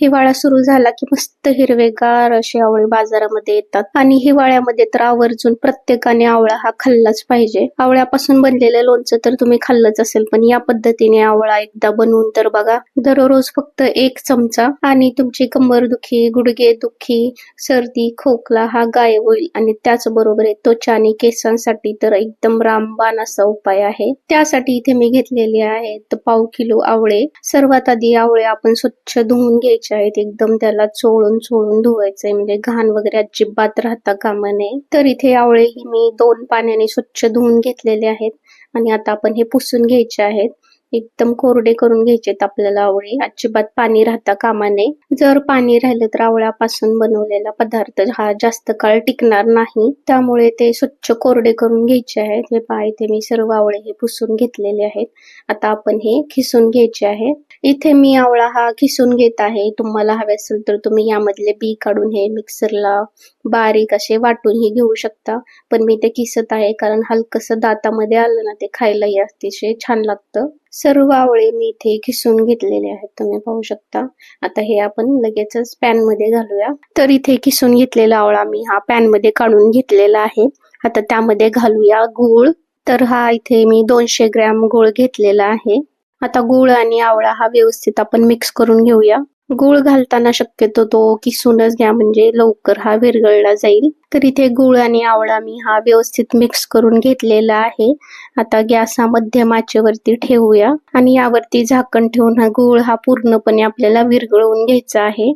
हिवाळा सुरू झाला की मस्त हिरवेगार असे आवळे बाजारामध्ये येतात. आणि हिवाळ्यामध्ये तर आवर्जून प्रत्येकाने आवळा हा खाल्लाच पाहिजे. आवळ्यापासून बनलेलं लोणचं तर तुम्ही खाल्लंच असेल पण या पद्धतीने आवळा एकदा बनवून तर बघा दररोज फक्त एक चमचा आणि तुमची कंबर दुखी गुडघे दुखी सर्दी खोकला हा गायब होईल. आणि त्याचबरोबर त्वचा आणि केसांसाठी तर एकदम रामबाण असा उपाय आहे. त्यासाठी इथे मी घेतलेले आहेत पाव किलो आवळे. सर्वात आधी आवळे आपण स्वच्छ धुवून घ्यायचे आहेत. एकदम त्याला चोळून चोळून धुवायचंय. म्हणजे घाण वगैरे अजिबात राहता कामा नये. तर इथे आवळेही मी दोन पाण्याने स्वच्छ धुवून घेतलेले आहेत. आणि आता आपण हे पुसून घ्यायचे आहेत. एकदम कोरडे करून घ्यायचेत आपल्याला आवळी. अजिबात पाणी राहता कामा नये. जर पाणी राहिलं तर आवळ्यापासून बनवलेला पदार्थ हा जास्त काळ टिकणार नाही. त्यामुळे ते स्वच्छ कोरडे करून घ्यायचे आहेत. हे पहा इथे मी सर्व आवळे हे पुसून घेतलेले आहेत. आता आपण हे खिसून घ्यायचे आहे. इथे मी आवळा हा खिसून घेत आहे. तुम्हाला हवे असेल तर तुम्ही यामधले बी काढून हे मिक्सरला बारीक असे वाटून घेऊ शकता. पण मी ते किसत आहे कारण हलकस दातामध्ये आलं ना ते खायलाही अतिशय छान लागतं. सर्व आवळे मी इथे खिसून घेतलेले आहेत. तुम्ही पाहू शकता. आता हे आपण लगेचच पॅनमध्ये घालूया. तर इथे खिसून घेतलेला आवळा मी हा पॅनमध्ये काढून घेतलेला आहे. आता त्यामध्ये घालूया गूळ. तर हा इथे मी दोनशे ग्रॅम गूळ घेतलेला आहे. आता गूळ आणि आवळा हा व्यवस्थित आपण मिक्स करून घेऊया. गुळ घालताना शक्यतो तो किसूनच घ्या म्हणजे लवकर हा विरघळला जाईल. तर इथे गुळ आणि आवळा मी हा व्यवस्थित मिक्स करून घेतलेला आहे. आता गॅस हा मध्यम आचेवरती ठेवूया आणि यावरती झाकण ठेवून हा गुळ हा पूर्णपणे आपल्याला विरघळवून घ्यायचा आहे.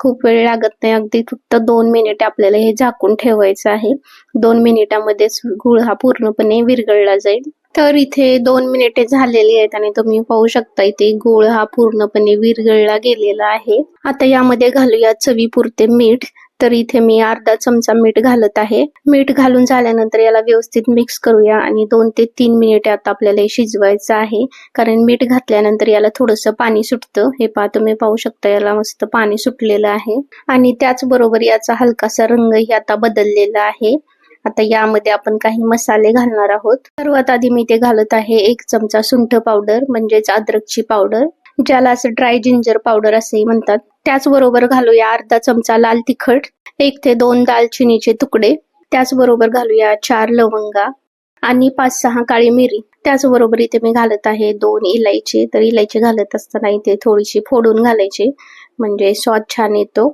खूप वेळ लागत नाही अगदी फक्त दोन मिनिटे आपल्याला हे झाकून ठेवायचं आहे. दोन मिनिटामध्येच गुळ हा पूर्णपणे विरघळला जाईल. तर इथे दोन मिनिटे झालेली आहेत आणि तुम्ही पाहू शकता इथे गुळ हा पूर्णपणे विरघळला गेलेला आहे. आता यामध्ये घालूया चवीपुरते मीठ. तर इथे मी अर्धा चमचा मीठ घालत आहे. मीठ घालून झाल्यानंतर याला व्यवस्थित मिक्स करूया आणि दोन ते तीन मिनिटे आता आपल्याला शिजवायचं आहे. कारण मीठ घातल्यानंतर याला थोडस पाणी सुटतं. हे पहा तुम्ही पाहू शकता याला मस्त पाणी सुटलेलं आहे. आणि त्याचबरोबर याचा हलकासा रंगही आता बदललेला आहे. आता यामध्ये आपण काही मसाले घालणार आहोत. सर्वात आधी मी ते घालत आहे एक चमचा सुंठ पावडर म्हणजेच अद्रकची पावडर ज्याला असं ड्राय जिंजर पावडर असेही म्हणतात. त्याचबरोबर घालूया अर्धा चमचा लाल तिखट एक ते दोन दालचिनीचे तुकडे त्याचबरोबर घालूया चार लवंगा आणि पाच सहा काळी मिरी. त्याचबरोबर इथे मी घालत आहे दोन इलायची. तर इलायची घालत असताना इथे थोडीशी फोडून घालायची म्हणजे स्वाद छान येतो.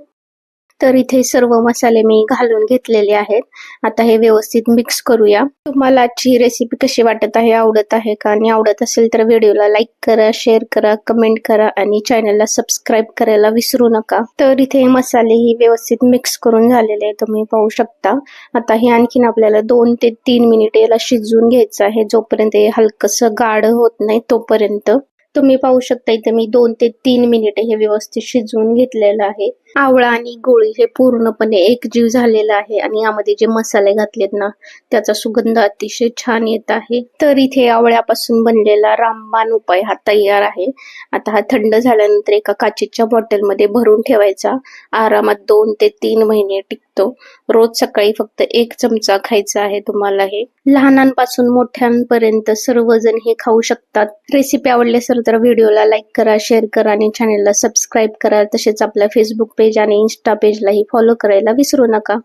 तर इथे सर्व मसाले मी घालून घेतलेले आहेत. आता हे व्यवस्थित मिक्स करूया. तुम्हाला आजची रेसिपी कशी वाटत आहे आवडत आहे का? आणि आवडत असेल तर व्हिडिओला लाईक करा शेअर करा कमेंट करा आणि चॅनलला सबस्क्राईब करायला विसरू नका. तर इथे मसाले ही व्यवस्थित मिक्स करून झालेले तुम्ही पाहू शकता. आता हे आणखीन आपल्याला दोन ते तीन मिनिट याला शिजवून घ्यायचं आहे. जोपर्यंत हे हलकस गाढ होत नाही तोपर्यंत. तुम्ही पाहू शकता इथे मी दोन ते तीन मिनिटे हे व्यवस्थित शिजवून घेतलेलं आहे. आवळा आणि गोळी हे पूर्णपणे एकजीव झालेला आहे आणि यामध्ये जे मसाले घातलेत ना त्याचा सुगंध अतिशय छान येत आहे. तर इथे आवळ्यापासून बनलेला रामबाण उपाय हा तयार आहे. आता हा थंड झाल्यानंतर एका काचेच्या बॉटलमध्ये भरून ठेवायचा. आरामात दोन ते तीन महिने टिक शकतो. रोज सकाळी फक्त एक चमचा खायचा आहे तुम्हाला हे. लहानांपासून मोठ्यांपर्यंत सर्वजण हे खाऊ शकतात. रेसिपी आवडली असेल तर व्हिडिओला लाईक करा शेअर करा आणि चॅनेलला सबस्क्राईब करा. तसेच आपल्या फेसबुक पेज आणि इन्स्टा पेजलाही फॉलो करायला विसरू नका.